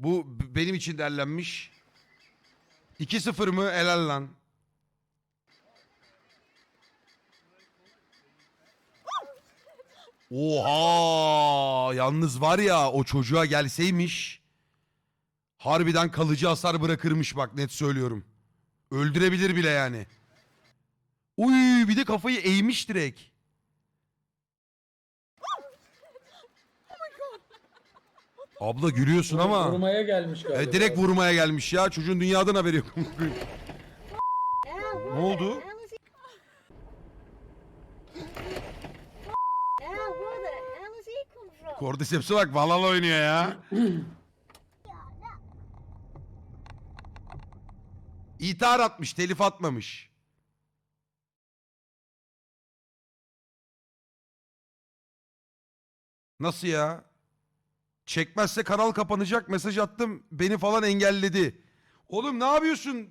Bu benim için derlenmiş. 2-0 mı? Helal lan. Oha! Yalnız var ya o çocuğa gelseymiş harbiden kalıcı hasar bırakırmış bak net söylüyorum. Öldürebilir bile yani. Uy bir de kafayı eğmiş direkt. Abla gülüyorsun ama. Vurmaya gelmiş galiba. E, direkt vurmaya gelmiş ya. Çocuğun dünyadan haberi yok. Ne oldu? Cordyceps'e bak Valhalla oynuyor ya. İthar atmış, telif atmamış. Nasıl ya? Çekmezse kanal kapanacak mesaj attım beni falan engelledi. Oğlum ne yapıyorsun?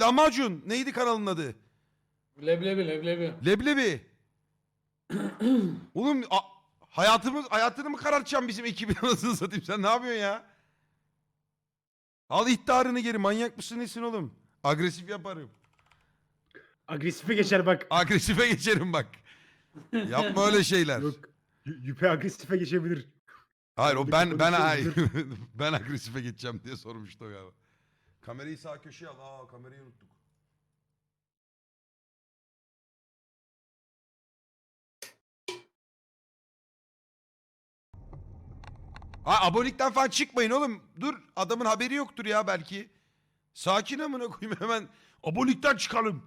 Lahmacun neydi kanalın adı? Leblebi leblebi. Leblebi. Oğlum a- hayatımız hayatını mı karartacaksın bizim ekibin anasını satayım sen ne yapıyorsun ya? Al ihtarını geri manyak mısın nesin oğlum? Agresif yaparım. Agresife geçer bak. Agresife geçerim bak. Yapma öyle şeyler. Yok. y- Yüpe agresife geçebilir. Hayır o ben ben ay, ben agresife geçeceğim diye sormuştu o galiba. Kamerayı sağ köşeye al. Aa kamerayı unuttuk. Ha abonelikten falan çıkmayın oğlum. Dur adamın haberi yoktur ya belki. Sakin amına koyayım hemen abonelikten çıkalım.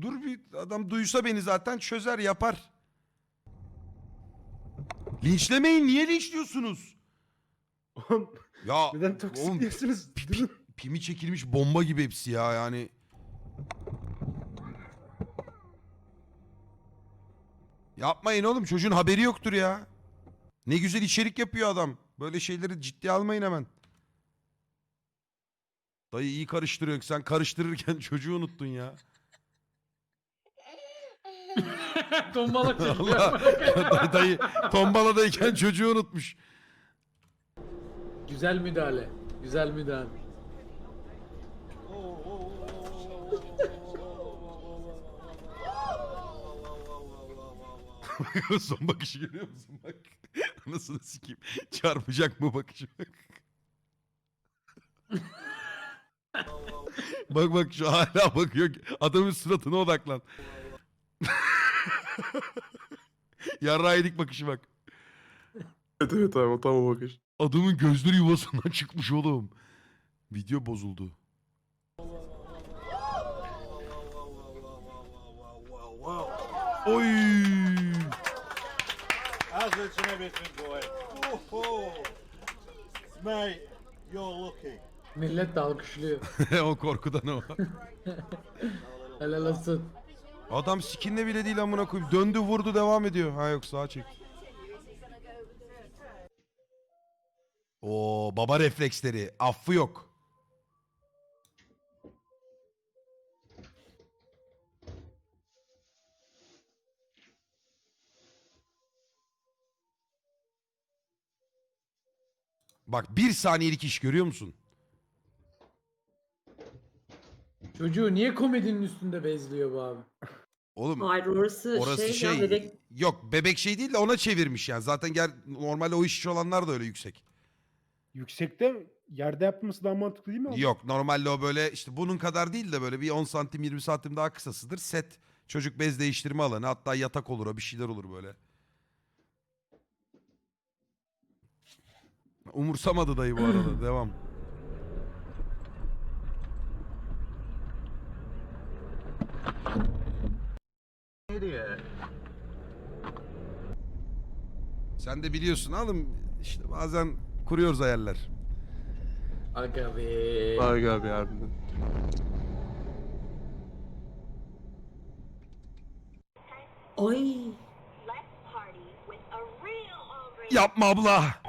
Dur bir adam duysa beni zaten çözer yapar. Linçlemeyin niye linçliyorsunuz? Oğlum Ya neden toksik oğlum, diyorsunuz? pi- Durun. pimi çekilmiş bomba gibi hepsi ya yani. Yapmayın oğlum çocuğun haberi yoktur ya. Ne güzel içerik yapıyor adam. Böyle şeyleri ciddiye almayın hemen. Dayı iyi karıştırıyor. Sen karıştırırken çocuğu unuttun ya. Tombalak çekiyor. Allah. Dayı tombaladayken çocuğu unutmuş. Güzel müdahale. Güzel müdahale. Son bakışı görüyor musun bak. Anasını sikeyim. Çarpacak mı bakışı bak. bak bak şu hala bakıyor. Adamın suratına odaklan. Yarrağı yedik bakışı bak. Evet evet abi tam o bakış. Adamın gözleri yuvasından çıkmış oğlum. Video bozuldu. Oy! İt and everything going? Oh, mate, you're lucky. Millet de alkışlıyor. o korkudan o. Helal olsun. Adam skinle bile değil amına koyayım. Döndü vurdu devam ediyor. Ha yok sağa çek. Oo baba refleksleri. Affı yok. Bak bir saniyelik iş görüyor musun? Çocuğu niye komedinin üstünde bezliyor bu abi? Oğlum Hayır orası, Orası şey, şey, ya, bebek yok bebek şey değil de ona çevirmiş yani. Zaten ger normalde o iş olanlar da öyle yüksek. Yüksekte yerde yapması daha mantıklı değil mi? abi? Yok normalde o böyle işte bunun kadar değil de böyle bir 10 santim 20 santim daha kısasıdır. Set çocuk bez değiştirme alanı hatta yatak olur o bir şeyler olur böyle. Umursamadı dayı bu arada devam. Sen de biliyorsun oğlum işte bazen kuruyoruz hayaller. Aga be. Vay abi harbiden. hombre. Yapma abla.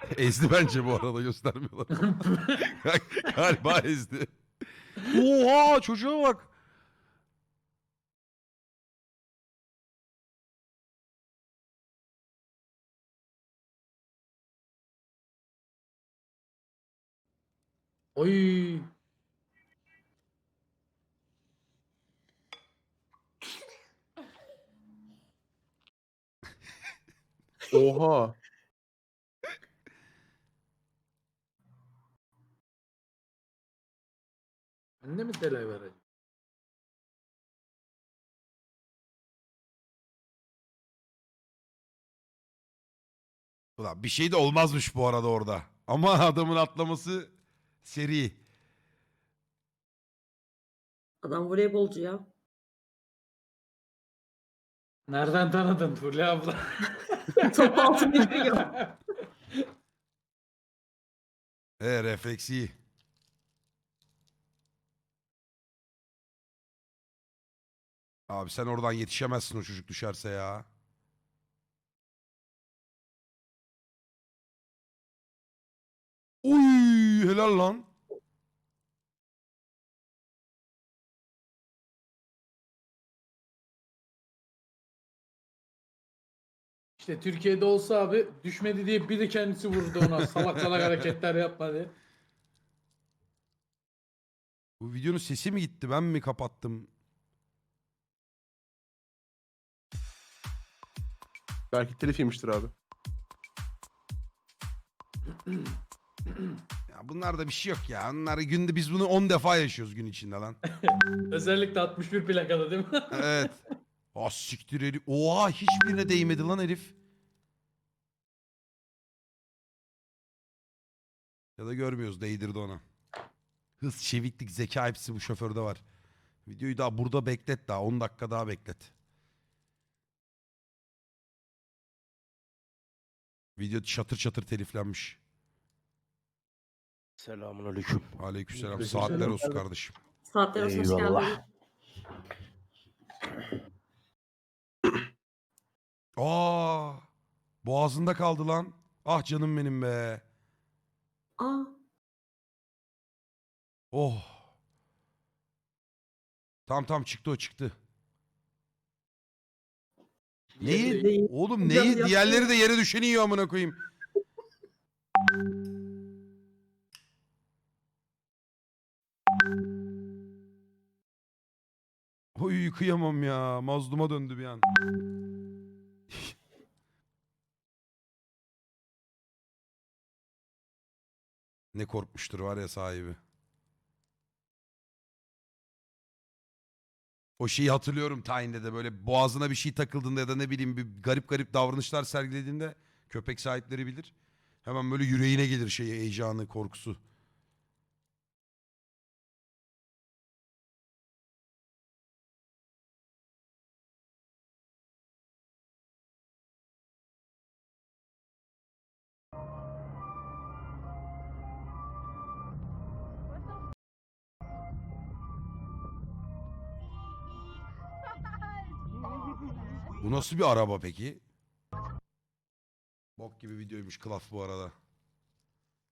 ezdi bence bu arada göstermiyorlar. Galiba ezdi. Oha çocuğa bak. Oy. Oha. Bende mi delay var acaba? Ulan bir şey de olmazmış bu arada orada. Ama adamın atlaması seri. Adam voleybolcu ya. Nereden tanıdın Fulya abla? Top altı biliyor. E refleks iyi. Abi sen oradan yetişemezsin o çocuk düşerse ya. Uy helal lan. İşte Türkiye'de olsa abi düşmedi diye biri kendisi vurdu ona. Salak salak hareketler yapma diye. Bu videonun sesi mi gitti ben mi kapattım? Belki telif yemiştir abi. Ya bunlarda bir şey yok ya. Bunlar günde biz bunu 10 defa yaşıyoruz gün içinde lan. Özellikle 61 plakalı değil mi? Evet. Ah siktir herif. Oha hiçbirine değmedi lan herif. Ya da görmüyoruz değdirdi ona. Hız, çeviklik, zeka hepsi bu şoförde var. Videoyu daha burada beklet daha 10 dakika daha beklet. Video çatır çatır teliflenmiş. Selamun aleyküm. Aleykümselam. Aleykümselam. Saatler olsun kardeşim. Saatler olsun hoş Eyvallah. geldin. Aa! Boğazında kaldı lan. Ah canım benim be. Aa, Oh. Tam tam çıktı o çıktı. Neyi? değil. Oğlum neyi? yaptı. Diğerleri de yere düşeni yiyor amına koyayım. Oy kıyamam ya. Mazluma döndü bir an. ne korkmuştur var ya sahibi. O şeyi hatırlıyorum tayinde de böyle boğazına bir şey takıldığında ya da ne bileyim bir garip garip davranışlar sergilediğinde köpek sahipleri bilir. Hemen böyle yüreğine gelir şey heyecanı, korkusu. Bu nasıl bir araba peki? Bok gibi videoymuş Klaf bu arada.